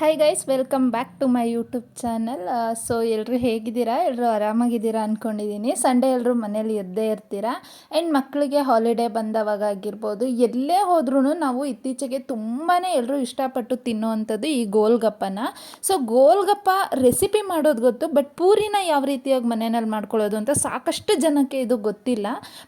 Hi guys welcome back to my YouTube channel so ಎಲ್ಲರೂ ಹೇಗಿದ್ದೀರಾ? ಎಲ್ಲರೂ ಆರಾಮಾಗಿದ್ದೀರಾ ಅಂದ್ಕೊಂಡಿದ್ದೀನಿ ಸಂಡೇ ಎಲ್ಲರೂ ಮನೇಲಿ ಎದ್ದೇ ಇರ್ತೀರಾ? ಆ್ಯಂಡ್ ಮಕ್ಕಳಿಗೆ ಹಾಲಿಡೇ ಬಂದವಾಗ ಆಗಿರ್ಬೋದು, ಎಲ್ಲೇ ಹೋದ್ರೂ ನಾವು ಇತ್ತೀಚೆಗೆ ತುಂಬಾ ಎಲ್ಲರೂ ಇಷ್ಟಪಟ್ಟು ತಿನ್ನುವಂಥದ್ದು ಈ ಗೋಲ್ಗಪ್ಪನ. ಸೊ ಗೋಲ್ಗಪ್ಪ ರೆಸಿಪಿ ಮಾಡೋದು ಗೊತ್ತು ಬಟ್ ಪೂರಿನ ಯಾವ ರೀತಿಯಾಗಿ ಮನೆಯಲ್ಲಿ ಮಾಡ್ಕೊಳ್ಳೋದು ಅಂತ ಸಾಕಷ್ಟು ಜನಕ್ಕೆ ಇದು ಗೊತ್ತಿಲ್ಲ.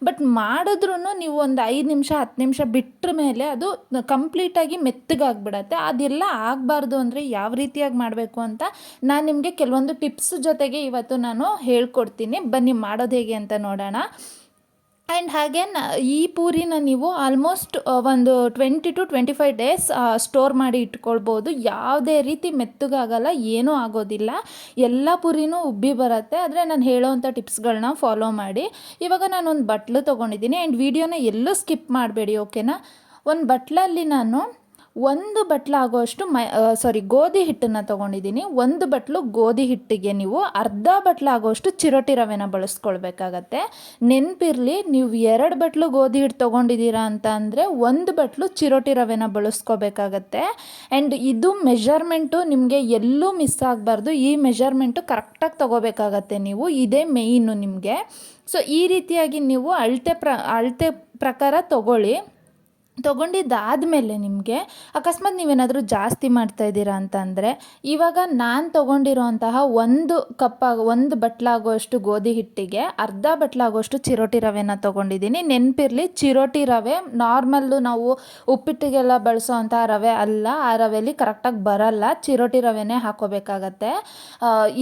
ಬಟ್ ಮಾಡಿದ್ರೂ ನೀವು ಒಂದು ಐದು ನಿಮಿಷ, ಹತ್ತು ನಿಮಿಷ ಬಿಟ್ಟ ಮೇಲೆ ಅದು ಕಂಪ್ಲೀಟಾಗಿ ಮೆತ್ತಗಾಗ್ಬಿಡತ್ತೆ. ಅದೆಲ್ಲ ಆಗಬಾರ್ದು ಅಂದರೆ ಯಾವ ರೀತಿಯಾಗಿ ಮಾಡಬೇಕು ಅಂತ ನಾನು ನಿಮಗೆ ಕೆಲವೊಂದು ಟಿಪ್ಸ್ ಜೊತೆಗೆ ಇವತ್ತು ನಾನು ಹೇಳ್ಕೊಡ್ತೀನಿ. ಬನ್ನಿ, ಮಾಡೋದು ಹೇಗೆ ಅಂತ ನೋಡೋಣ. ಆ್ಯಂಡ್ ಹಾಗೆ ನ, ಈ ಪೂರಿನ ನೀವು ಆಲ್ಮೋಸ್ಟ್ ಒಂದು twenty to twenty five days store ಮಾಡಿ ಇಟ್ಕೊಳ್ಬೋದು. ಯಾವುದೇ ರೀತಿ ಮೆತ್ತಗಾಗಲ್ಲ, ಏನೂ ಆಗೋದಿಲ್ಲ. ಎಲ್ಲ ಪೂರಿನೂ ಉಬ್ಬಿ ಬರುತ್ತೆ. ಆದರೆ ನಾನು ಹೇಳೋವಂಥ ಟಿಪ್ಸ್ಗಳನ್ನ ಫಾಲೋ ಮಾಡಿ. ಇವಾಗ ಒಂದು ಬಟ್ಲು ತೊಗೊಂಡಿದ್ದೀನಿ. ಆ್ಯಂಡ್ ವೀಡಿಯೋನ ಎಲ್ಲೂ ಸ್ಕಿಪ್ ಮಾಡಬೇಡಿ, ಓಕೆನಾ? ಒಂದು ಬಟ್ಲಲ್ಲಿ ನಾನು ಒಂದು ಬಟ್ಲು ಆಗೋಷ್ಟು ಮೈ ಸಾರಿ ಗೋಧಿ ಹಿಟ್ಟನ್ನು ತೊಗೊಂಡಿದ್ದೀನಿ. ಒಂದು ಬಟ್ಲು ಗೋಧಿ ಹಿಟ್ಟಿಗೆ ನೀವು ಅರ್ಧ ಬಟ್ಲು ಆಗೋಷ್ಟು ಚಿರೋಟಿ ರವೆನ ಬಳಸ್ಕೊಳ್ಬೇಕಾಗತ್ತೆ. ನೆನಪಿರಲಿ, ನೀವು ಎರಡು ಬಟ್ಲು ಗೋಧಿ ಹಿಟ್ಟು ತೊಗೊಂಡಿದ್ದೀರಾ ಅಂತ ಅಂದರೆ ಒಂದು ಬಟ್ಲು ಚಿರೋಟಿ ರವೆನ ಬಳಸ್ಕೋಬೇಕಾಗತ್ತೆ. ಆ್ಯಂಡ್ ಇದು ಮೆಷರ್ಮೆಂಟು ನಿಮಗೆ ಎಲ್ಲೂ ಮಿಸ್ ಆಗಬಾರ್ದು. ಈ ಮೆಷರ್ಮೆಂಟು ಕರೆಕ್ಟಾಗಿ ತೊಗೋಬೇಕಾಗತ್ತೆ ನೀವು. ಇದೇ ಮೇಯ್ನು ನಿಮಗೆ. ಸೊ, ಈ ರೀತಿಯಾಗಿ ನೀವು ಅಳತೆ ಪ್ರ, ಅಳತೆ ಪ್ರಕಾರ ತೊಗೊಳ್ಳಿ. ತೊಗೊಂಡಿದ್ದಾದಮೇಲೆ ನಿಮಗೆ ಅಕಸ್ಮಾತ್ ನೀವೇನಾದರೂ ಜಾಸ್ತಿ ಮಾಡ್ತಾ ಇದ್ದೀರಾ ಅಂತಂದರೆ, ಇವಾಗ ನಾನು ತೊಗೊಂಡಿರೋಂತಹ ಒಂದು ಕಪ್ಪ, ಒಂದು ಬಟ್ಲಾಗೋಷ್ಟು ಗೋಧಿ ಹಿಟ್ಟಿಗೆ ಅರ್ಧ ಬಟ್ಲಾಗೋಷ್ಟು ಚಿರೋಟಿ ರವೆನ ತೊಗೊಂಡಿದ್ದೀನಿ. ನೆನಪಿರಲಿ, ಚಿರೋಟಿ ರವೆ ನಾರ್ಮಲ್ಲು ನಾವು ಉಪ್ಪಿಟ್ಟಿಗೆಲ್ಲ ಬಳಸೋ ರವೆ ಅಲ್ಲ, ಆ ರವೆಯಲ್ಲಿ ಕರೆಕ್ಟಾಗಿ ಬರಲ್ಲ. ಚಿರೋಟಿ ರವೆನೇ ಹಾಕೋಬೇಕಾಗತ್ತೆ.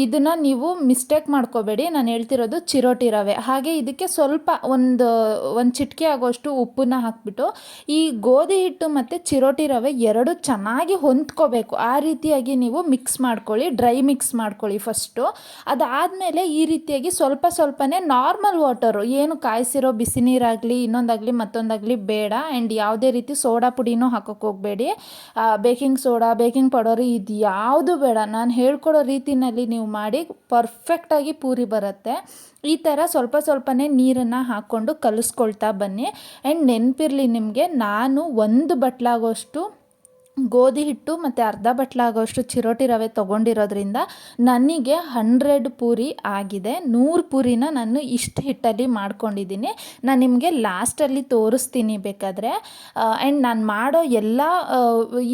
ಇದನ್ನು ನೀವು ಮಿಸ್ಟೇಕ್ ಮಾಡ್ಕೋಬೇಡಿ. ನಾನು ಹೇಳ್ತಿರೋದು ಚಿರೋಟಿ ರವೆ. ಹಾಗೆ ಇದಕ್ಕೆ ಸ್ವಲ್ಪ ಒಂದು ಒಂದು ಚಿಟಿಕೆ ಆಗೋಷ್ಟು ಉಪ್ಪನ್ನ ಹಾಕ್ಬಿಟ್ಟು ಈ ಗೋಧಿ ಹಿಟ್ಟು ಮತ್ತು ಚಿರೋಟಿ ರವೆ ಎರಡು ಚೆನ್ನಾಗಿ ಹೊಂದ್ಕೋಬೇಕು. ಆ ರೀತಿಯಾಗಿ ನೀವು ಮಿಕ್ಸ್ ಮಾಡ್ಕೊಳ್ಳಿ ಡ್ರೈ ಮಿಕ್ಸ್ ಮಾಡ್ಕೊಳ್ಳಿ ಫಸ್ಟು ಅದಾದಮೇಲೆ ಈ ರೀತಿಯಾಗಿ ಸ್ವಲ್ಪ ಸ್ವಲ್ಪನೇ ನಾರ್ಮಲ್ ವಾಟರು ಏನು ಕಾಯಿಸಿರೋ ಬಿಸಿ ನೀರಾಗಲಿ ಇನ್ನೊಂದಾಗಲಿ ಮತ್ತೊಂದಾಗಲಿ ಬೇಡ. ಆ್ಯಂಡ್ ಯಾವುದೇ ರೀತಿ ಸೋಡಾ ಪುಡಿನೂ ಹಾಕೋಕ್ಕೆ ಹೋಗಬೇಡಿ. ಬೇಕಿಂಗ್ ಸೋಡಾ ಬೇಕಿಂಗ್ ಪೌಡರ್ ಇದು ಯಾವುದು ಬೇಡ. ನಾನು ಹೇಳ್ಕೊಡೋ ರೀತಿಯಲ್ಲಿ ನೀವು ಮಾಡಿ ಪರ್ಫೆಕ್ಟಾಗಿ ಪೂರಿ ಬರುತ್ತೆ. ಈ ಥರ ಸ್ವಲ್ಪ ಸ್ವಲ್ಪನೇ ನೀರನ್ನು ಹಾಕ್ಕೊಂಡು ಕಲಿಸ್ಕೊಳ್ತಾ ಬನ್ನಿ. ಆ್ಯಂಡ್ ನೆನಪಿರಲಿ ನಿಮಗೆ ನಾನು ಒಂದು ಬಟ್ಲಾಗೋಷ್ಟು ಗೋಧಿ ಹಿಟ್ಟು ಮತ್ತು ಅರ್ಧ ಬಟ್ಲಾಗೋಷ್ಟು ಚಿರೋಟಿ ರವೆ ತೊಗೊಂಡಿರೋದ್ರಿಂದ ನನಗೆ ಹಂಡ್ರೆಡ್ ಪೂರಿ ಆಗಿದೆ. ನೂರು ಪೂರಿನ ನಾನು ಇಷ್ಟು ಹಿಟ್ಟಲ್ಲಿ ಮಾಡ್ಕೊಂಡಿದ್ದೀನಿ. ನಾನು ನಿಮಗೆ ಲಾಸ್ಟಲ್ಲಿ ತೋರಿಸ್ತೀನಿ ಬೇಕಾದರೆ. ಆ್ಯಂಡ್ ನಾನು ಮಾಡೋ ಎಲ್ಲ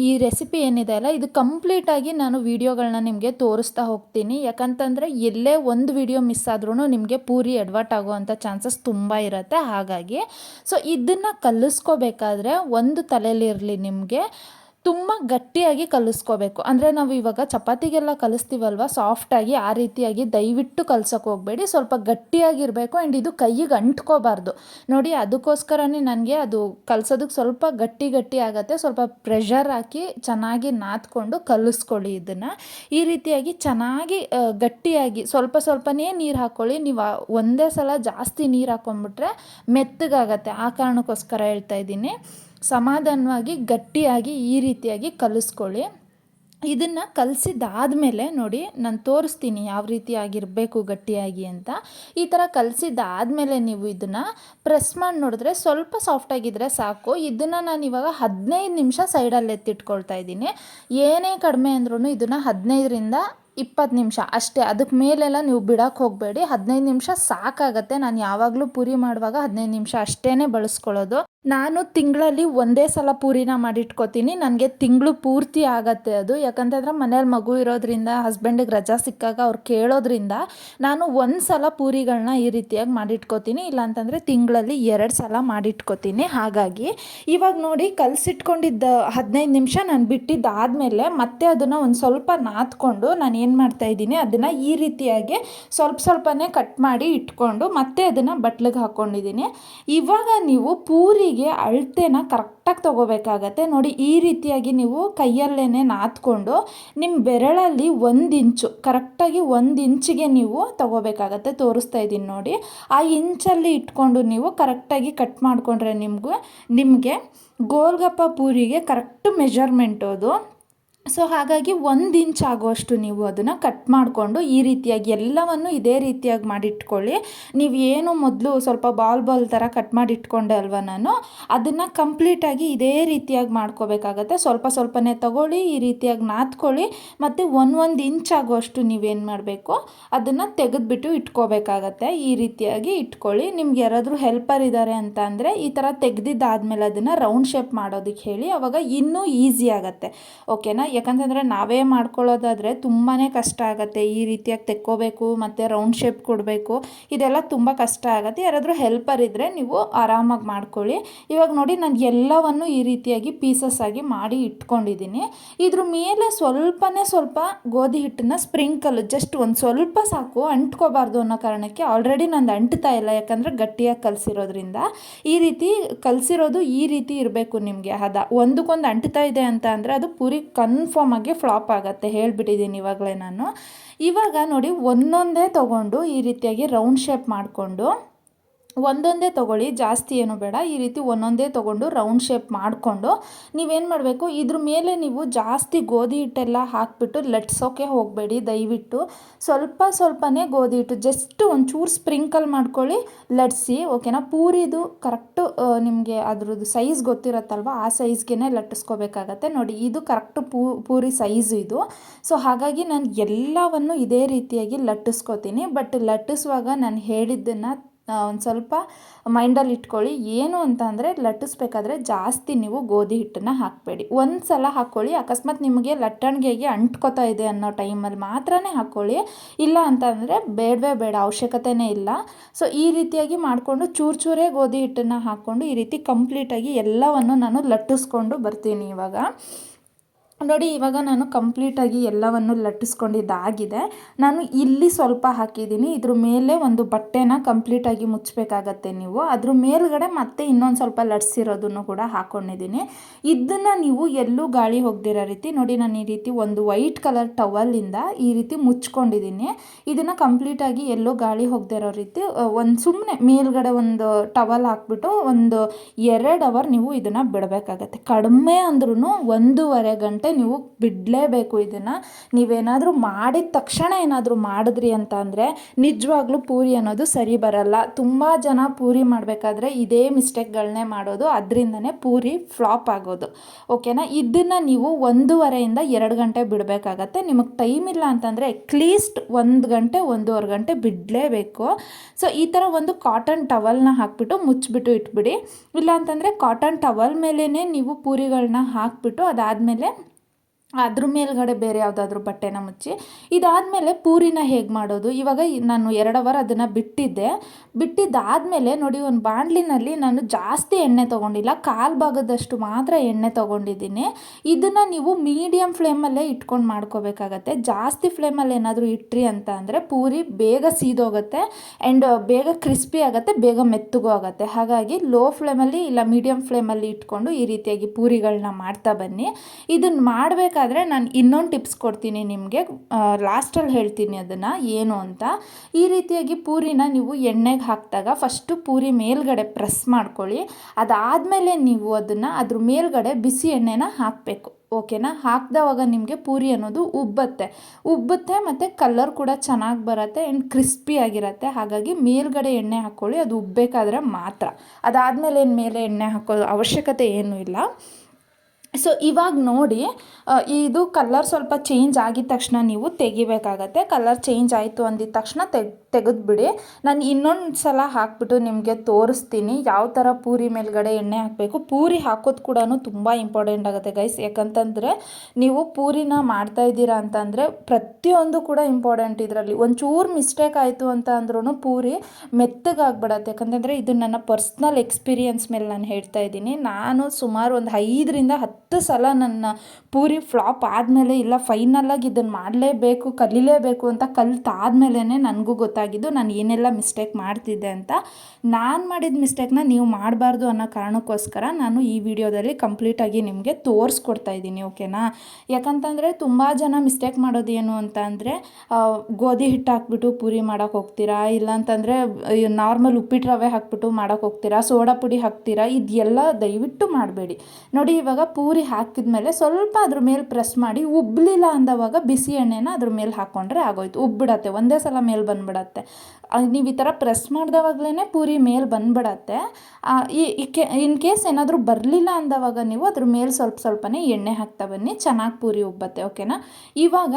ಈ ರೆಸಿಪಿ ಏನಿದೆ ಅಲ್ಲ, ಇದು ಕಂಪ್ಲೀಟಾಗಿ ನಾನು ವೀಡಿಯೋಗಳನ್ನ ನಿಮಗೆ ತೋರಿಸ್ತಾ ಹೋಗ್ತೀನಿ. ಯಾಕಂತಂದರೆ ಎಲ್ಲೇ ಒಂದು ವಿಡಿಯೋ ಮಿಸ್ ಆದ್ರೂ ನಿಮಗೆ ಪೂರಿ ಎಡ್ವರ್ಟ್ ಆಗುವಂಥ ಚಾನ್ಸಸ್ ತುಂಬ ಇರುತ್ತೆ. ಹಾಗಾಗಿ ಸೊ ಇದನ್ನು ಕಲಿಸ್ಕೋಬೇಕಾದ್ರೆ ಒಂದು ತಲೆಯಲ್ಲಿರಲಿ ನಿಮಗೆ. ತುಂಬ ಗಟ್ಟಿಯಾಗಿ ಕಲಿಸ್ಕೋಬೇಕು. ಅಂದರೆ ನಾವು ಇವಾಗ ಚಪಾತಿಗೆಲ್ಲ ಕಲಿಸ್ತೀವಲ್ವ? ಸಾಫ್ಟಾಗಿ ಆ ರೀತಿಯಾಗಿ ದಯವಿಟ್ಟು ಕಲ್ಸೋಕೆ ಹೋಗಬೇಡಿ. ಸ್ವಲ್ಪ ಗಟ್ಟಿಯಾಗಿರಬೇಕು ಆ್ಯಂಡ್ ಇದು ಕೈಗೆ ಅಂಟ್ಕೋಬಾರ್ದು. ನೋಡಿ, ಅದಕ್ಕೋಸ್ಕರನೇ ನನಗೆ ಅದು ಕಲಿಸೋದಕ್ಕೆ ಸ್ವಲ್ಪ ಗಟ್ಟಿ ಗಟ್ಟಿ ಆಗುತ್ತೆ. ಸ್ವಲ್ಪ ಪ್ರೆಷರ್ ಹಾಕಿ ಚೆನ್ನಾಗಿ ನಾದ್ಕೊಂಡು ಕಲಿಸ್ಕೊಳ್ಳಿ ಇದನ್ನು. ಈ ರೀತಿಯಾಗಿ ಚೆನ್ನಾಗಿ ಗಟ್ಟಿಯಾಗಿ ಸ್ವಲ್ಪ ಸ್ವಲ್ಪನೇ ನೀರು ಹಾಕ್ಕೊಳ್ಳಿ ನೀವು ಒಂದೇ ಸಲ ಜಾಸ್ತಿ ನೀರು ಹಾಕ್ಕೊಂಡ್ಬಿಟ್ರೆ ಮೆತ್ತಗಾಗತ್ತೆ. ಆ ಕಾರಣಕ್ಕೋಸ್ಕರ ಹೇಳ್ತಾ ಇದ್ದೀನಿ. ಸಮಾಧಾನವಾಗಿ, ಗಟ್ಟಿಯಾಗಿ ಈ ರೀತಿಯಾಗಿ ಕಲಿಸ್ಕೊಳ್ಳಿ. ಇದನ್ನು ಕಲಸಿದ್ದಾದಮೇಲೆ ನೋಡಿ, ನಾನು ತೋರಿಸ್ತೀನಿ ಯಾವ ರೀತಿ ಆಗಿರಬೇಕು ಗಟ್ಟಿಯಾಗಿ ಅಂತ. ಈ ಥರ ಕಲಸಿದ್ದಾದಮೇಲೆ ನೀವು ಇದನ್ನು ಪ್ರೆಸ್ ಮಾಡಿ ನೋಡಿದ್ರೆ ಸ್ವಲ್ಪ ಸಾಫ್ಟಾಗಿದ್ದರೆ ಸಾಕು. ಇದನ್ನು ನಾನು ಇವಾಗ ಹದಿನೈದು ನಿಮಿಷ ಸೈಡಲ್ಲಿ ಎತ್ತಿಟ್ಕೊಳ್ತಾ ಇದ್ದೀನಿ. ಏನೇ ಕಡಿಮೆ ಅಂದ್ರೂ ಇದನ್ನು ಹದಿನೈದರಿಂದ ಇಪ್ಪತ್ತು ನಿಮಿಷ, ಅಷ್ಟೇ. ಅದಕ್ಕೆ ಮೇಲೆಲ್ಲ ನೀವು ಬಿಡೋಕ್ಕೆ ಹೋಗಬೇಡಿ. ಹದಿನೈದು ನಿಮಿಷ ಸಾಕಾಗತ್ತೆ. ನಾನು ಯಾವಾಗಲೂ ಪುರಿ ಮಾಡುವಾಗ ಹದಿನೈದು ನಿಮಿಷ ಅಷ್ಟೇ ಬಳಸ್ಕೊಳ್ಳೋದು. ನಾನು ತಿಂಗಳಲ್ಲಿ ಒಂದೇ ಸಲ ಪೂರಿನ ಮಾಡಿಟ್ಕೋತೀನಿ. ನನಗೆ ತಿಂಗಳು ಪೂರ್ತಿ ಆಗತ್ತೆ ಅದು. ಯಾಕಂತಂದ್ರೆ ಮನೇಲಿ ಮಗು ಇರೋದ್ರಿಂದ, ಹಸ್ಬೆಂಡಿಗೆ ರಜಾ ಸಿಕ್ಕಾಗ ಅವ್ರು ಕೇಳೋದ್ರಿಂದ ನಾನು ಒಂದು ಸಲ ಪೂರಿಗಳನ್ನ ಈ ರೀತಿಯಾಗಿ ಮಾಡಿಟ್ಕೋತೀನಿ. ಇಲ್ಲಾಂತಂದರೆ ತಿಂಗಳಲ್ಲಿ ಎರಡು ಸಲ ಮಾಡಿಟ್ಕೋತೀನಿ. ಹಾಗಾಗಿ ಇವಾಗ ನೋಡಿ ಕಲಸಿಟ್ಕೊಂಡಿದ್ದ ಹದಿನೈದು ನಿಮಿಷ ನಾನು ಬಿಟ್ಟಿದ್ದಾದಮೇಲೆ ಮತ್ತೆ ಅದನ್ನು ಒಂದು ಸ್ವಲ್ಪ ನಾದ್ಕೊಂಡು ನಾನು ಏನು ಮಾಡ್ತಾಯಿದ್ದೀನಿ ಅದನ್ನು ಈ ರೀತಿಯಾಗಿ ಸ್ವಲ್ಪ ಸ್ವಲ್ಪನೇ ಕಟ್ ಮಾಡಿ ಇಟ್ಕೊಂಡು ಮತ್ತೆ ಅದನ್ನು ಬಟ್ಲಿಗೆ ಹಾಕ್ಕೊಂಡಿದ್ದೀನಿ ಇವಾಗ ನೀವು ಪೂರಿಗೆ ಹೀಗೆ ಅಳತೆನ ಕರೆಕ್ಟಾಗಿ ತೊಗೋಬೇಕಾಗತ್ತೆ. ನೋಡಿ, ಈ ರೀತಿಯಾಗಿ ನೀವು ಕೈಯಲ್ಲೇ ನಾತ್ಕೊಂಡು ನಿಮ್ಮ ಬೆರಳಲ್ಲಿ ಒಂದು ಇಂಚು, ಕರೆಕ್ಟಾಗಿ ಒಂದು ಇಂಚಿಗೆ ನೀವು ತೊಗೋಬೇಕಾಗತ್ತೆ. ತೋರಿಸ್ತಾ ಇದ್ದೀನಿ ನೋಡಿ. ಆ ಇಂಚಲ್ಲಿ ಇಟ್ಕೊಂಡು ನೀವು ಕರೆಕ್ಟಾಗಿ ಕಟ್ ಮಾಡಿಕೊಂಡ್ರೆ ನಿಮಗೂ, ನಿಮಗೆ ಗೋಲ್ಗಪ್ಪ ಪೂರಿಗೆ ಕರೆಕ್ಟ್ ಮೆಜರ್ಮೆಂಟ್ ಅದು. ಸೊ ಹಾಗಾಗಿ ಒಂದು ಇಂಚ್ ಆಗುವಷ್ಟು ನೀವು ಅದನ್ನು ಕಟ್ ಮಾಡಿಕೊಂಡು ಈ ರೀತಿಯಾಗಿ ಎಲ್ಲವನ್ನು ಇದೇ ರೀತಿಯಾಗಿ ಮಾಡಿಟ್ಕೊಳ್ಳಿ. ನೀವು ಏನು ಮೊದಲು ಸ್ವಲ್ಪ ಬಾಲ್ ಬಾಲ್ ಥರ ಕಟ್ ಮಾಡಿ ಇಟ್ಕೊಂಡೆ ಅಲ್ವಾ ನಾನು? ಅದನ್ನು ಕಂಪ್ಲೀಟಾಗಿ ಇದೇ ರೀತಿಯಾಗಿ ಮಾಡ್ಕೋಬೇಕಾಗತ್ತೆ. ಸ್ವಲ್ಪ ಸ್ವಲ್ಪನೇ ತಗೊಳ್ಳಿ, ಈ ರೀತಿಯಾಗಿ ನಾದ್ಕೊಳ್ಳಿ ಮತ್ತು ಒಂದು ಒಂದು ಇಂಚ್ ಆಗುವಷ್ಟು ನೀವೇನು ಮಾಡಬೇಕು? ಅದನ್ನು ತೆಗೆದುಬಿಟ್ಟು ಇಟ್ಕೋಬೇಕಾಗತ್ತೆ. ಈ ರೀತಿಯಾಗಿ ಇಟ್ಕೊಳ್ಳಿ. ನಿಮ್ಗೆ ಯಾರಾದರೂ ಹೆಲ್ಪರ್ ಇದ್ದಾರೆ ಅಂತ ಅಂದರೆ ಈ ಥರ ತೆಗೆದಿದ್ದಾದ್ಮೇಲೆ ಅದನ್ನು ರೌಂಡ್ ಶೇಪ್ ಮಾಡೋದಕ್ಕೆ ಹೇಳಿ, ಅವಾಗ ಇನ್ನೂ ಈಸಿ ಆಗುತ್ತೆ. ಓಕೆನಾ ಯಾಕಂತಂದರೆ ನಾವೇ ಮಾಡ್ಕೊಳ್ಳೋದಾದರೆ ತುಂಬಾ ಕಷ್ಟ ಆಗುತ್ತೆ ಈ ರೀತಿಯಾಗಿ ತೆಕ್ಕೋಬೇಕು ಮತ್ತು ರೌಂಡ್ ಶೇಪ್ ಕೊಡಬೇಕು. ಇದೆಲ್ಲ ತುಂಬ ಕಷ್ಟ ಆಗುತ್ತೆ. ಯಾರಾದರೂ ಹೆಲ್ಪರ್ ಇದ್ದರೆ ನೀವು ಆರಾಮಾಗಿ ಮಾಡ್ಕೊಳ್ಳಿ. ಇವಾಗ ನೋಡಿ ನಾನು ಎಲ್ಲವನ್ನು ಈ ರೀತಿಯಾಗಿ ಪೀಸಸ್ ಆಗಿ ಮಾಡಿ ಇಟ್ಕೊಂಡಿದ್ದೀನಿ. ಇದ್ರ ಮೇಲೆ ಸ್ವಲ್ಪನೇ ಸ್ವಲ್ಪ ಗೋಧಿ ಹಿಟ್ಟನ್ನು ಸ್ಪ್ರಿಂಕಲ್ ಜಸ್ಟ್ ಒಂದು ಸ್ವಲ್ಪ ಸಾಕು ಅಂಟ್ಕೋಬಾರ್ದು ಅನ್ನೋ ಕಾರಣಕ್ಕೆ ಆಲ್ರೆಡಿ ನಂದು ಅಂಟ್ತಾ ಇಲ್ಲ. ಯಾಕಂದರೆ ಗಟ್ಟಿಯಾಗಿ ಕಲಸಿರೋದ್ರಿಂದ. ಈ ರೀತಿ ಕಲಸಿರೋದು ಈ ರೀತಿ ಇರಬೇಕು ನಿಮಗೆ. ಹದ ಒಂದಕ್ಕೊಂದು ಅಂಟ್ತಾ ಇದೆ ಅಂತ ಅಂದರೆ ಅದು ಪೂರಿ ಕನ್ಫರ್ಮ್ ಆಗಿ ಫ್ಲಾಪ್ ಆಗುತ್ತೆ, ಹೇಳಿಬಿಟ್ಟಿದ್ದೀನಿ ಇವಾಗಲೇ ನಾನು. ಇವಾಗ ನೋಡಿ ಒಂದೊಂದೇ ತೊಗೊಂಡು ಈ ರೀತಿಯಾಗಿ ರೌಂಡ್ ಶೇಪ್ ಮಾಡಿಕೊಂಡು ಒಂದೊಂದೇ ತೊಗೊಳ್ಳಿ, ಜಾಸ್ತಿ ಏನು ಬೇಡ. ಈ ರೀತಿ ಒಂದೊಂದೇ ತೊಗೊಂಡು ರೌಂಡ್ ಶೇಪ್ ಮಾಡಿಕೊಂಡು ನೀವೇನು ಮಾಡಬೇಕು? ಇದ್ರ ಮೇಲೆ ನೀವು ಜಾಸ್ತಿ ಗೋಧಿ ಹಿಟ್ಟೆಲ್ಲ ಹಾಕಿಬಿಟ್ಟು ಲಟ್ಸೋಕೆ ಹೋಗಬೇಡಿ, ದಯವಿಟ್ಟು. ಸ್ವಲ್ಪ ಸ್ವಲ್ಪನೇ ಗೋಧಿ ಹಿಟ್ಟು ಜಸ್ಟ್ ಒಂಚೂರು ಸ್ಪ್ರಿಂಕಲ್ ಮಾಡ್ಕೊಳ್ಳಿ, ಲಟ್ಸಿ ಓಕೆನಾ ಪೂರಿದು ಕರೆಕ್ಟು ನಿಮಗೆ ಅದ್ರದ್ದು ಸೈಜ್ ಗೊತ್ತಿರತ್ತಲ್ವ? ಆ ಸೈಜ್ಗೆ ಲಟ್ಟಿಸ್ಕೋಬೇಕಾಗತ್ತೆ ನೋಡಿ, ಇದು ಕರೆಕ್ಟು ಪೂರಿ ಸೈಜ್ ಇದು. ಸೊ ಹಾಗಾಗಿ ನಾನು ಎಲ್ಲವನ್ನು ಇದೇ ರೀತಿಯಾಗಿ ಲಟ್ಟಿಸ್ಕೋತೀನಿ. ಬಟ್ ಲಟ್ಟಿಸುವಾಗ ನಾನು ಹೇಳಿದ್ದನ್ನು ಒಂದು ಸ್ವಲ್ಪ ಮೈಂಡಲ್ಲಿ ಇಟ್ಕೊಳ್ಳಿ. ಏನು ಅಂತ ಅಂದರೆ ಲಟ್ಟಿಸ್ಬೇಕಾದ್ರೆ ಜಾಸ್ತಿ ನೀವು ಗೋಧಿ ಹಿಟ್ಟನ್ನು ಹಾಕಬೇಡಿ. ಒಂದು ಸಲ ಹಾಕ್ಕೊಳ್ಳಿ ಅಕಸ್ಮಾತ್ ನಿಮಗೆ ಲಟ್ಟಣಿಗೆಗೆ ಅಂಟ್ಕೋತಾ ಇದೆ ಅನ್ನೋ ಟೈಮಲ್ಲಿ ಮಾತ್ರನೇ ಹಾಕ್ಕೊಳ್ಳಿ ಇಲ್ಲ ಅಂತ ಅಂದರೆ ಬೇಡವೇ ಬೇಡ, ಅವಶ್ಯಕತೆನೇ ಇಲ್ಲ. ಸೊ ಈ ರೀತಿಯಾಗಿ ಮಾಡಿಕೊಂಡು ಚೂರು ಚೂರೇ ಗೋಧಿ ಹಿಟ್ಟನ್ನು ಹಾಕ್ಕೊಂಡು ಈ ರೀತಿ ಕಂಪ್ಲೀಟಾಗಿ ಎಲ್ಲವನ್ನು ನಾನು ಲಟ್ಟಿಸ್ಕೊಂಡು ಬರ್ತೀನಿ ಇವಾಗ. ನೋಡಿ, ಇವಾಗ ನಾನು ಕಂಪ್ಲೀಟಾಗಿ ಎಲ್ಲವನ್ನು ಲಟ್ಟಿಸ್ಕೊಂಡಿದ್ದಾಗಿದೆ. ನಾನು ಇಲ್ಲಿ ಸ್ವಲ್ಪ ಹಾಕಿದ್ದೀನಿ. ಇದ್ರ ಮೇಲೆ ಒಂದು ಬಟ್ಟೆನ ಕಂಪ್ಲೀಟಾಗಿ ಮುಚ್ಚಬೇಕಾಗತ್ತೆ ನೀವು. ಅದ್ರ ಮೇಲ್ಗಡೆ ಮತ್ತೆ ಇನ್ನೊಂದು ಸ್ವಲ್ಪ ಲಟ್ಸಿರೋದನ್ನು ಕೂಡ ಹಾಕ್ಕೊಂಡಿದ್ದೀನಿ ಇದನ್ನು ನೀವು ಎಲ್ಲೂ ಗಾಳಿ ಹೋಗದಿರೋ ರೀತಿ, ನೋಡಿ, ನಾನು ಈ ರೀತಿ ಒಂದು ವೈಟ್ ಕಲರ್ ಟವಲಿಂದ ಈ ರೀತಿ ಮುಚ್ಕೊಂಡಿದ್ದೀನಿ. ಇದನ್ನು ಕಂಪ್ಲೀಟಾಗಿ ಎಲ್ಲೂ ಗಾಳಿ ಹೋಗದಿರೋ ರೀತಿ ಒಂದು ಸುಮ್ಮನೆ ಮೇಲ್ಗಡೆ ಒಂದು ಟವಲ್ ಹಾಕ್ಬಿಟ್ಟು ಒಂದು ಎರಡು ಅವರ್ ನೀವು ಇದನ್ನು ಬಿಡಬೇಕಾಗತ್ತೆ. ಕಡಿಮೆ ಅಂದ್ರೂ ಒಂದೂವರೆ ಗಂಟೆ ನೀವು ಬಿಡಲೇಬೇಕು ಇದನ್ನು. ನೀವೇನಾದರೂ ಮಾಡಿದ ತಕ್ಷಣ ಏನಾದರೂ ಮಾಡಿದ್ರಿ ಅಂತ ಅಂದರೆ ನಿಜವಾಗ್ಲೂ ಪೂರಿ ಅನ್ನೋದು ಸರಿ ಬರಲ್ಲ. ತುಂಬ ಜನ ಪೂರಿ ಮಾಡಬೇಕಾದ್ರೆ ಇದೇ ಮಿಸ್ಟೇಕ್ಗಳನ್ನೇ ಮಾಡೋದು. ಅದರಿಂದನೇ ಪೂರಿ ಫ್ಲಾಪ್ ಆಗೋದು. ಓಕೆನಾ ಇದನ್ನು ನೀವು ಒಂದೂವರೆಯಿಂದ ಎರಡು ಗಂಟೆ ಬಿಡಬೇಕಾಗತ್ತೆ. ನಿಮಗೆ ಟೈಮ್ ಇಲ್ಲ ಅಂತಂದರೆ ಅಟ್ಲೀಸ್ಟ್ ಒಂದು ಗಂಟೆ, ಒಂದೂವರೆ ಗಂಟೆ ಬಿಡಲೇಬೇಕು. ಸೊ ಈ ಥರ ಒಂದು ಕಾಟನ್ ಟವಲ್ನ ಹಾಕ್ಬಿಟ್ಟು ಮುಚ್ಚಿಬಿಟ್ಟು ಇಟ್ಬಿಡಿ. ಇಲ್ಲ ಅಂತಂದರೆ ಕಾಟನ್ ಟವಲ್ ಮೇಲೇ ನೀವು ಪೂರಿಗಳನ್ನ ಹಾಕ್ಬಿಟ್ಟು ಅದಾದಮೇಲೆ ಅದ್ರ ಮೇಲ್ಗಡೆ ಬೇರೆ ಯಾವುದಾದ್ರೂ ಬಟ್ಟೆನ ಮುಚ್ಚಿ. ಇದಾದಮೇಲೆ ಪೂರಿನ ಹೇಗೆ ಮಾಡೋದು? ಇವಾಗ ನಾನು ಎರಡು ಅವರ್ ಅದನ್ನು ಬಿಟ್ಟಿದ್ದೆ. ಬಿಟ್ಟಿದ್ದಾದಮೇಲೆ ನೋಡಿ ಒಂದು ಬಾಣಲಿನಲ್ಲಿ ನಾನು ಜಾಸ್ತಿ ಎಣ್ಣೆ ತೊಗೊಂಡಿಲ್ಲ. ಕಾಲು ಭಾಗದಷ್ಟು ಮಾತ್ರ ಎಣ್ಣೆ ತೊಗೊಂಡಿದ್ದೀನಿ. ಇದನ್ನು ನೀವು ಮೀಡಿಯಮ್ ಫ್ಲೇಮಲ್ಲೇ ಇಟ್ಕೊಂಡು ಮಾಡ್ಕೋಬೇಕಾಗತ್ತೆ. ಜಾಸ್ತಿ ಫ್ಲೇಮಲ್ಲಿ ಏನಾದರೂ ಇಟ್ರಿ ಅಂತ ಅಂದರೆ ಪೂರಿ ಬೇಗ ಸೀದೋಗುತ್ತೆ ಆ್ಯಂಡ್ ಬೇಗ ಕ್ರಿಸ್ಪಿ ಆಗುತ್ತೆ, ಬೇಗ ಮೆತ್ತಗೂ ಆಗುತ್ತೆ. ಹಾಗಾಗಿ ಲೋ ಫ್ಲೇಮಲ್ಲಿ ಇಲ್ಲ ಮೀಡಿಯಮ್ ಫ್ಲೇಮಲ್ಲಿ ಇಟ್ಕೊಂಡು ಈ ರೀತಿಯಾಗಿ ಪೂರಿಗಳನ್ನ ಮಾಡ್ತಾ ಬನ್ನಿ. ಇದನ್ನು ಮಾಡಬೇಕಾದ್ರೆ ಆದರೆ ನಾನು ಇನ್ನೊಂದು ಟಿಪ್ಸ್ ಕೊಡ್ತೀನಿ ನಿಮಗೆ. ಲಾಸ್ಟಲ್ಲಿ ಹೇಳ್ತೀನಿ ಅದನ್ನು. ಏನು ಅಂತ? ಈ ರೀತಿಯಾಗಿ ಪೂರಿನ ನೀವು ಎಣ್ಣೆಗೆ ಹಾಕಿದಾಗ ಫಸ್ಟು ಪೂರಿ ಮೇಲ್ಗಡೆ ಪ್ರೆಸ್ ಮಾಡ್ಕೊಳ್ಳಿ. ಅದಾದಮೇಲೆ ನೀವು ಅದನ್ನು ಅದ್ರ ಮೇಲ್ಗಡೆ ಬಿಸಿ ಎಣ್ಣೆನ ಹಾಕಬೇಕು. ಓಕೆನಾ ಹಾಕಿದವಾಗ ನಿಮಗೆ ಪೂರಿ ಅನ್ನೋದು ಉಬ್ಬತ್ತೆ. ಉಬ್ಬುತ್ತೆ ಮತ್ತು ಕಲರ್ ಕೂಡ ಚೆನ್ನಾಗಿ ಬರುತ್ತೆ ಆ್ಯಂಡ್ ಕ್ರಿಸ್ಪಿ ಆಗಿರುತ್ತೆ. ಹಾಗಾಗಿ ಮೇಲ್ಗಡೆ ಎಣ್ಣೆ ಹಾಕ್ಕೊಳ್ಳಿ ಅದು ಉಬ್ಬಬೇಕಾದ್ರೆ ಮಾತ್ರ. ಅದಾದಮೇಲೆ ಏನು ಮೇಲೆ ಎಣ್ಣೆ ಹಾಕೋ ಅವಶ್ಯಕತೆ ಏನೂ ಇಲ್ಲ. ಸೊ ಇವಾಗ ನೋಡಿ ಇದು ಕಲರ್ ಸ್ವಲ್ಪ ಚೇಂಜ್ ಆಗಿದ ತಕ್ಷಣ ನೀವು ತೆಗಿಬೇಕಾಗತ್ತೆ. ಕಲರ್ ಚೇಂಜ್ ಆಯಿತು ಅಂದಿದ ತಕ್ಷಣ ತೆಗ್, ತೆಗೆದುಬಿಡಿ. ನಾನು ಇನ್ನೊಂದು ಸಲ ಹಾಕ್ಬಿಟ್ಟು ನಿಮಗೆ ತೋರಿಸ್ತೀನಿ. ಯಾವ ಥರ ಪೂರಿ ಮೇಲ್ಗಡೆ ಎಣ್ಣೆ ಹಾಕಬೇಕು. ಪೂರಿ ಹಾಕೋದು ಕೂಡ ತುಂಬ ಇಂಪಾರ್ಟೆಂಟ್ ಆಗುತ್ತೆ ಗೈಸ್ ಯಾಕಂತಂದರೆ ನೀವು ಪೂರಿನ ಮಾಡ್ತಾ ಇದ್ದೀರಾ ಅಂತಂದರೆ ಪ್ರತಿಯೊಂದು ಕೂಡ ಇಂಪಾರ್ಟೆಂಟ್ ಇದರಲ್ಲಿ. ಒಂಚೂರು ಮಿಸ್ಟೇಕ್ ಆಯಿತು ಅಂತ ಅಂದ್ರೂ ಪೂರಿ ಮೆತ್ತಗಾಗ್ಬಿಡತ್ತೆ. ಯಾಕಂತಂದರೆ ಇದು ನನ್ನ ಪರ್ಸ್ನಲ್ ಎಕ್ಸ್ಪೀರಿಯನ್ಸ್ ಮೇಲೆ ನಾನು ಹೇಳ್ತಾ ಇದ್ದೀನಿ. ನಾನು ಸುಮಾರು ಒಂದು ಐದರಿಂದ ಹತ್ತು ಸಲ ನನ್ನ ಪೂರಿ ಫ್ಲಾಪ್ ಆದಮೇಲೆ ಇಲ್ಲ ಫೈನಲಾಗಿ ಇದನ್ನು ಮಾಡಲೇಬೇಕು, ಕಲೀಲೇಬೇಕು ಅಂತ ಕಲ್ತಾದ್ಮೇಲೆ ನನಗೂ ಗೊತ್ತಾಗಿದ್ದು ನಾನು ಏನೆಲ್ಲ ಮಿಸ್ಟೇಕ್ ಮಾಡ್ತಿದ್ದೆ ಅಂತ. ನಾನು ಮಾಡಿದ ಮಿಸ್ಟೇಕ್ನ ನೀವು ಮಾಡಬಾರ್ದು ಅನ್ನೋ ಕಾರಣಕ್ಕೋಸ್ಕರ ನಾನು ಈ ವಿಡಿಯೋದಲ್ಲಿ ಕಂಪ್ಲೀಟಾಗಿ ನಿಮಗೆ ತೋರಿಸ್ಕೊಡ್ತಾ ಇದ್ದೀನಿ ಓಕೆನಾ ಯಾಕಂತಂದರೆ ತುಂಬ ಜನ ಮಿಸ್ಟೇಕ್ ಮಾಡೋದು ಏನು ಅಂತ ಅಂದರೆ ಗೋಧಿ ಹಿಟ್ಟು ಹಾಕ್ಬಿಟ್ಟು ಪೂರಿ ಮಾಡೋಕೆ ಹೋಗ್ತೀರಾ? ಇಲ್ಲಾಂತಂದರೆ ನಾರ್ಮಲ್ ಉಪ್ಪಿಟ್ಟು ರವೆ ಹಾಕ್ಬಿಟ್ಟು ಮಾಡೋಕೆ ಹೋಗ್ತೀರಾ? ಸೋಡಾ ಪುಡಿ ಹಾಕ್ತೀರಾ? ಇದೆಲ್ಲ ದಯವಿಟ್ಟು ಮಾಡಬೇಡಿ. ನೋಡಿ ಇವಾಗ ಪೂರಿ ಪೂರಿ ಹಾಕಿದ್ಮೇಲೆ ಸ್ವಲ್ಪ ಅದ್ರ ಮೇಲೆ ಪ್ರೆಸ್ ಮಾಡಿ ಉಬ್ಬಲಿಲ್ಲ ಅಂದವಾಗ ಬಿಸಿ ಎಣ್ಣೆನ ಅದ್ರ ಮೇಲೆ ಹಾಕ್ಕೊಂಡ್ರೆ ಆಗೋಯ್ತು. ಉಬ್ಬಿಡತ್ತೆ. ಒಂದೇ ಸಲ ಮೇಲೆ ಬಂದ್ಬಿಡತ್ತೆ. ನೀವು ಈ ಥರ ಪ್ರೆಸ್ ಮಾಡಿದವಾಗ್ಲೇ ಪೂರಿ ಮೇಲೆ ಬಂದ್ಬಿಡತ್ತೆ. ಈ ಕೆ ಇನ್ ಕೇಸ್ ಏನಾದರೂ ಬರಲಿಲ್ಲ ಅಂದವಾಗ ನೀವು ಅದ್ರ ಮೇಲೆ ಸ್ವಲ್ಪ ಸ್ವಲ್ಪನೇ ಎಣ್ಣೆ ಹಾಕ್ತಾ ಬನ್ನಿ. ಚೆನ್ನಾಗಿ ಪೂರಿ ಉಬ್ಬತ್ತೆ. ಓಕೆನಾ? ಇವಾಗ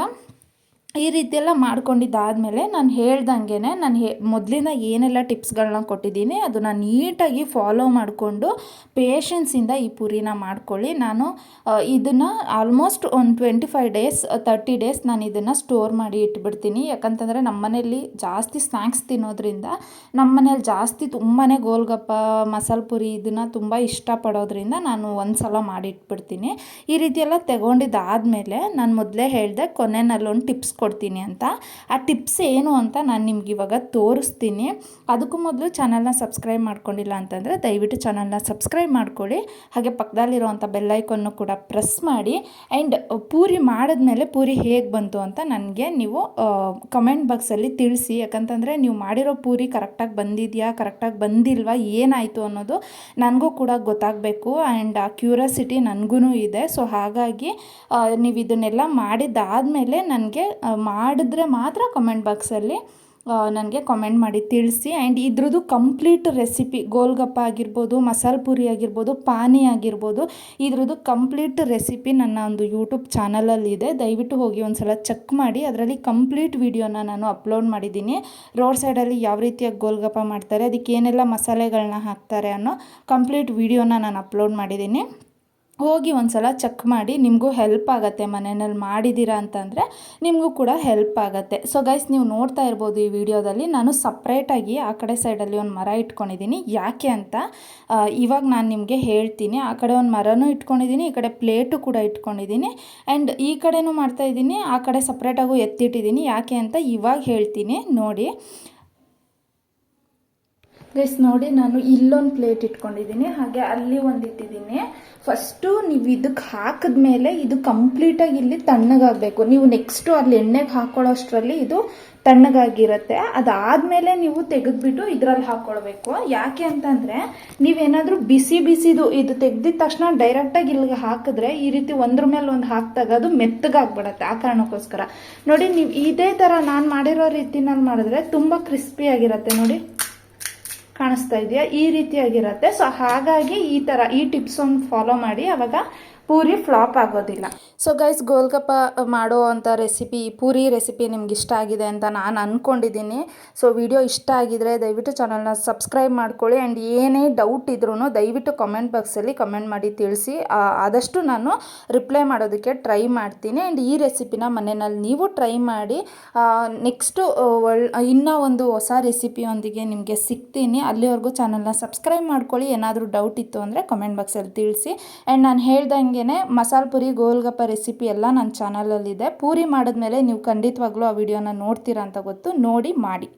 ಈ ರೀತಿಯೆಲ್ಲ ಮಾಡ್ಕೊಂಡಿದ್ದಾದ ಮಾಡ್ಕೊಂಡಿದ್ದಾದಮೇಲೆ ನಾನು ಹೇಳ್ದಂಗೆ ನಾನು ಹೇ, ಮೊದಲಿನ ಏನೆಲ್ಲ ಟಿಪ್ಸ್ಗಳನ್ನ ಕೊಟ್ಟಿದ್ದೀನಿ, ಅದನ್ನು ನೀಟಾಗಿ ಫಾಲೋ ಮಾಡಿಕೊಂಡು ಪೇಷನ್ಸಿಂದ ಈ ಪುರಿನ ಮಾಡ್ಕೊಳ್ಳಿ. ನಾನು ಇದನ್ನು ಆಲ್ಮೋಸ್ಟ್ ಒಂದು twenty five days thirty days ನಾನು ಇದನ್ನು ಸ್ಟೋರ್ ಮಾಡಿ ಇಟ್ಬಿಡ್ತೀನಿ. ಯಾಕಂತಂದರೆ ನಮ್ಮ ಮನೇಲಿ ಜಾಸ್ತಿ ಸ್ನ್ಯಾಕ್ಸ್ ತಿನ್ನೋದ್ರಿಂದ ನಮ್ಮ ಮನೇಲಿ ಜಾಸ್ತಿ ತುಂಬಾ ಗೋಲ್ಗಪ್ಪ, ಮಸಾಲೆ ಪುರಿ ಇದನ್ನು ತುಂಬ ಇಷ್ಟಪಡೋದ್ರಿಂದ ನಾನು ಒಂದು ಸಲ ಮಾಡಿ ಇಟ್ಬಿಡ್ತೀನಿ ಈ ರೀತಿಯೆಲ್ಲ ತಗೊಂಡಿದ್ದಾದಮೇಲೆ ನಾನು ಮೊದಲೇ ಹೇಳಿದೆ ಕೊನೆಯಲ್ಲೊಂದು ಟಿಪ್ಸ್ ಕೊಡ್ತೀನಿ ಅಂತ. ಆ ಟಿಪ್ಸ್ ಏನು ಅಂತ ನಾನು ನಿಮ್ಗೆ ಇವಾಗ ತೋರಿಸ್ತೀನಿ. ಅದಕ್ಕೂ ಮೊದಲು ಚಾನಲ್ನ ಸಬ್ಸ್ಕ್ರೈಬ್ ಮಾಡ್ಕೊಂಡಿಲ್ಲ ಅಂತಂದರೆ ದಯವಿಟ್ಟು ಚಾನಲ್ನ ಸಬ್ಸ್ಕ್ರೈಬ್ ಮಾಡ್ಕೊಳ್ಳಿ. ಹಾಗೆ ಪಕ್ಕದಲ್ಲಿರುವಂಥ ಬೆಲ್ಲೈಕನ್ನು ಕೂಡ ಪ್ರೆಸ್ ಮಾಡಿ. ಆ್ಯಂಡ್ ಪೂರಿ ಮಾಡಿದ್ಮೇಲೆ ಪೂರಿ ಹೇಗೆ ಬಂತು ಅಂತ ನನಗೆ ನೀವು ಕಮೆಂಟ್ ಬಾಕ್ಸಲ್ಲಿ ತಿಳಿಸಿ. ಯಾಕಂತಂದರೆ ನೀವು ಮಾಡಿರೋ ಪೂರಿ ಕರೆಕ್ಟಾಗಿ ಬಂದಿದೆಯಾ ಕರೆಕ್ಟಾಗಿ ಬಂದಿಲ್ವಾ, ಏನಾಯಿತು ಅನ್ನೋದು ನನಗೂ ಕೂಡ ಗೊತ್ತಾಗಬೇಕು. ಆ್ಯಂಡ್ ಆ ಕ್ಯೂರಿಯಾಸಿಟಿ ನನಗೂ ಇದೆ. ಸೊ ಹಾಗಾಗಿ ನೀವು ಇದನ್ನೆಲ್ಲ ಮಾಡಿದ್ದಾದಮೇಲೆ ನನಗೆ ಮಾಡಿದ್ರೆ ಮಾತ್ರ ಕಮೆಂಟ್ ಬಾಕ್ಸಲ್ಲಿ ನನಗೆ ಕಾಮೆಂಟ್ ಮಾಡಿ ತಿಳಿಸಿ. ಆ್ಯಂಡ್ ಇದ್ರದ್ದು ಕಂಪ್ಲೀಟ್ ರೆಸಿಪಿ ಗೋಲ್ಗಪ್ಪ ಆಗಿರ್ಬೋದು, ಮಸಾಲ ಪುರಿ ಆಗಿರ್ಬೋದು, ಪಾನಿ ಆಗಿರ್ಬೋದು, ಇದ್ರದ್ದು ಕಂಪ್ಲೀಟ್ ರೆಸಿಪಿ ನನ್ನ ಒಂದು ಯೂಟ್ಯೂಬ್ ಚಾನಲಲ್ಲಿದೆ ದಯವಿಟ್ಟು ಹೋಗಿ ಒಂದು ಸಲ ಚೆಕ್ ಮಾಡಿ. ಅದರಲ್ಲಿ ಕಂಪ್ಲೀಟ್ ವಿಡಿಯೋನ ನಾನು ಅಪ್ಲೋಡ್ ಮಾಡಿದ್ದೀನಿ. ರೋಡ್ ಸೈಡಲ್ಲಿ ಯಾವ ರೀತಿಯಾಗಿ ಗೋಲ್ಗಪ್ಪ ಮಾಡ್ತಾರೆ, ಅದಕ್ಕೆ ಏನೆಲ್ಲ ಮಸಾಲೆಗಳನ್ನ ಹಾಕ್ತಾರೆ ಅನ್ನೋ ಕಂಪ್ಲೀಟ್ ವಿಡಿಯೋನ ನಾನು ಅಪ್ಲೋಡ್ ಮಾಡಿದ್ದೀನಿ. ಹೋಗಿ ಒಂದು ಸಲ ಚೆಕ್ ಮಾಡಿ ನಿಮಗೂ ಹೆಲ್ಪ್ ಆಗುತ್ತೆ ಮನೆಯಲ್ಲಿ ಮಾಡಿದ್ದೀರಾ ಅಂತಂದರೆ ನಿಮಗೂ ಕೂಡ ಹೆಲ್ಪ್ ಆಗುತ್ತೆ. ಸೊ ಗೈಸ್ ನೀವು ನೋಡ್ತಾ ಇರ್ಬೋದು ಈ ವಿಡಿಯೋದಲ್ಲಿ ನಾನು ಸಪ್ರೇಟಾಗಿ ಆ ಕಡೆ ಸೈಡಲ್ಲಿ ಒಂದು ಮರ ಇಟ್ಕೊಂಡಿದ್ದೀನಿ. ಯಾಕೆ ಅಂತ ಇವಾಗ ನಾನು ನಿಮಗೆ ಹೇಳ್ತೀನಿ. ಆ ಕಡೆ ಒಂದು ಮರನೂ ಇಟ್ಕೊಂಡಿದ್ದೀನಿ, ಈ ಕಡೆ ಪ್ಲೇಟು ಕೂಡ ಇಟ್ಕೊಂಡಿದ್ದೀನಿ. ಆ್ಯಂಡ್ ಈ ಕಡೆನೂ ಮಾಡ್ತಾ ಇದ್ದೀನಿ, ಆ ಕಡೆ ಸಪ್ರೇಟಾಗೂ ಎತ್ತಿಟ್ಟಿದ್ದೀನಿ. ಯಾಕೆ ಅಂತ ಇವಾಗ ಹೇಳ್ತೀನಿ. ನೋಡಿ ಗೈಸ್ ನೋಡಿ ನಾನು ಇಲ್ಲೊಂದು ಪ್ಲೇಟ್ ಇಟ್ಕೊಂಡಿದ್ದೀನಿ. ಹಾಗೆ ಅಲ್ಲಿ ಒಂದು ಇಟ್ಟಿದ್ದೀನಿ. ಫಸ್ಟು ನೀವು ಇದಕ್ಕೆ ಹಾಕಿದ್ಮೇಲೆ ಇದು ಕಂಪ್ಲೀಟಾಗಿ ಇಲ್ಲಿ ತಣ್ಣಗಾಗಬೇಕು. ನೀವು ನೆಕ್ಸ್ಟು ಅಲ್ಲಿ ಎಣ್ಣೆಗೆ ಹಾಕೊಳ್ಳೋಷ್ಟರಲ್ಲಿ ಇದು ತಣ್ಣಗಾಗಿರುತ್ತೆ. ಅದಾದಮೇಲೆ ನೀವು ತೆಗೆದ್ಬಿಟ್ಟು ಇದರಲ್ಲಿ ಹಾಕ್ಕೊಳ್ಬೇಕು ಯಾಕೆ ಅಂತಂದರೆ ನೀವೇನಾದರೂ ಬಿಸಿ ಬಿಸಿದು ಇದು ತೆಗೆದಿದ ತಕ್ಷಣ ಡೈರೆಕ್ಟಾಗಿ ಇಲ್ಲಿಗೆ ಹಾಕಿದ್ರೆ ಈ ರೀತಿ ಒಂದ್ರ ಮೇಲೆ ಒಂದು ಹಾಕಿದಾಗ ಅದು ಮೆತ್ತಗಾಗ್ಬಿಡತ್ತೆ ಆ ಕಾರಣಕ್ಕೋಸ್ಕರ. ನೋಡಿ ನೀವು ಇದೇ ಥರ ನಾನು ಮಾಡಿರೋ ರೀತಿನಲ್ಲಿ ಮಾಡಿದ್ರೆ ತುಂಬ ಕ್ರಿಸ್ಪಿಯಾಗಿರುತ್ತೆ ನೋಡಿ. ಕಾಣಿಸ್ತಾ ಇದೆಯಾ? ಈ ರೀತಿಯಾಗಿರುತ್ತೆ. ಸೊ ಹಾಗಾಗಿ ಈ ಥರ ಈ ಟಿಪ್ಸ್ ಒಂದು ಫಾಲೋ ಮಾಡಿ. ಅವಾಗ ಪೂರಿ ಫ್ಲಾಪ್ ಆಗೋದಿಲ್ಲ. ಸೊ ಗೈಸ್ ಗೋಲ್ಗಪ್ಪ ಮಾಡೋ ಅಂಥ ರೆಸಿಪಿ ಪೂರಿ ರೆಸಿಪಿ ನಿಮ್ಗೆ ಇಷ್ಟ ಆಗಿದೆ ಅಂತ ನಾನು ಅಂದ್ಕೊಂಡಿದ್ದೀನಿ ಸೊ ವಿಡಿಯೋ ಇಷ್ಟ ಆಗಿದ್ರೆ ದಯವಿಟ್ಟು ಚಾನಲ್ನ ಸಬ್ಸ್ಕ್ರೈಬ್ ಮಾಡ್ಕೊಳ್ಳಿ. ಆ್ಯಂಡ್ ಏನೇ ಡೌಟ್ ಇದ್ರೂ ದಯವಿಟ್ಟು ಕಮೆಂಟ್ ಬಾಕ್ಸಲ್ಲಿ ಕಮೆಂಟ್ ಮಾಡಿ ತಿಳಿಸಿ. ಆದಷ್ಟು ನಾನು ರಿಪ್ಲೈ ಮಾಡೋದಕ್ಕೆ ಟ್ರೈ ಮಾಡ್ತೀನಿ. ಆ್ಯಂಡ್ ಈ ರೆಸಿಪಿನ ಮನೆಯಲ್ಲಿ ನೀವು ಟ್ರೈ ಮಾಡಿ ನೆಕ್ಸ್ಟು ಒಳ್ ಇನ್ನೂ ಒಂದು ಹೊಸ ರೆಸಿಪಿಯೊಂದಿಗೆ ನಿಮಗೆ ಸಿಗ್ತೀನಿ. ಅಲ್ಲಿವರೆಗೂ ಚಾನಲ್ನ ಸಬ್ಸ್ಕ್ರೈಬ್ ಮಾಡ್ಕೊಳ್ಳಿ. ಏನಾದರೂ ಡೌಟ್ ಇತ್ತು ಅಂದರೆ ಕಮೆಂಟ್ ಬಾಕ್ಸಲ್ಲಿ ತಿಳಿಸಿ. ಆ್ಯಂಡ್ ನಾನು ಹೇಳ್ದಂಗೆ ಮಸಾಲೆ ಪುರಿ, ಗೋಲ್ಗಪ್ಪ ರೆಸಿಪಿ ಎಲ್ಲ ನನ್ನ ಚಾನಲಲ್ಲಿದೆ ಪೂರಿ ಮಾಡಿದ್ಮೇಲೆ ನೀವು ಖಂಡಿತವಾಗ್ಲೂ ಆ ವಿಡಿಯೋನ ನೋಡ್ತೀರಾ ಅಂತ ಗೊತ್ತು, ನೋಡಿ ಮಾಡಿ.